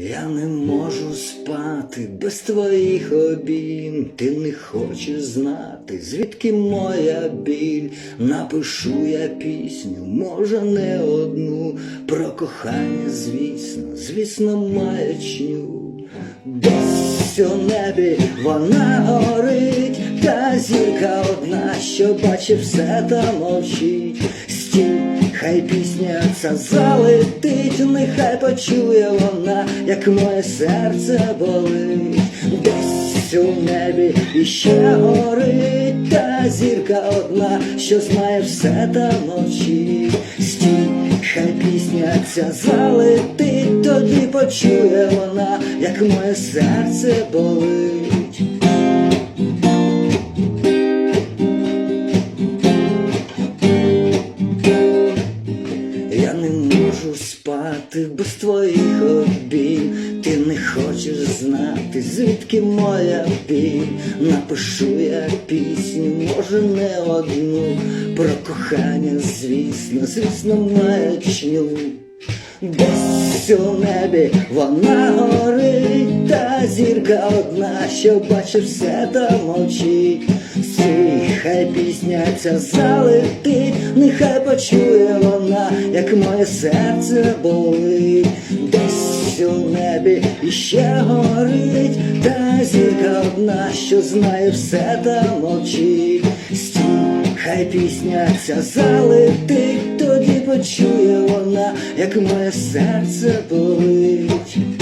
Я не можу спати без твоїх обійм, ти не хочеш знати, звідки моя біль. Напишу я пісню, може не одну, про кохання, звісно, звісно, маячню. Десь у небі вона горить, та зірка одна, що бачить все та мовчить. Стій, хай пісня ця залетить, нехай почує вона, як моє серце болить. Десь у небі іще горить, та зірка одна, що знає все та мовчить. Стій, хай пісня ця залетить, тоді почує вона, як моє серце болить. Я не можу спати без твоїх обій, Ти не хочеш знати, звідки моя біль. Напишу я пісню, може не одну. Про кохання, звісно, звісно, маячню. Десь у небі вона горить, та зірка одна, що бачить все та мовчить. Хай пісня ця залетить, нехай почує вона, як моє серце болить. Десь у небі іще горить, та зірка одна, що знає все та мовчить. Хай пісня ця залетить, тоді почує вона, як моє серце болить.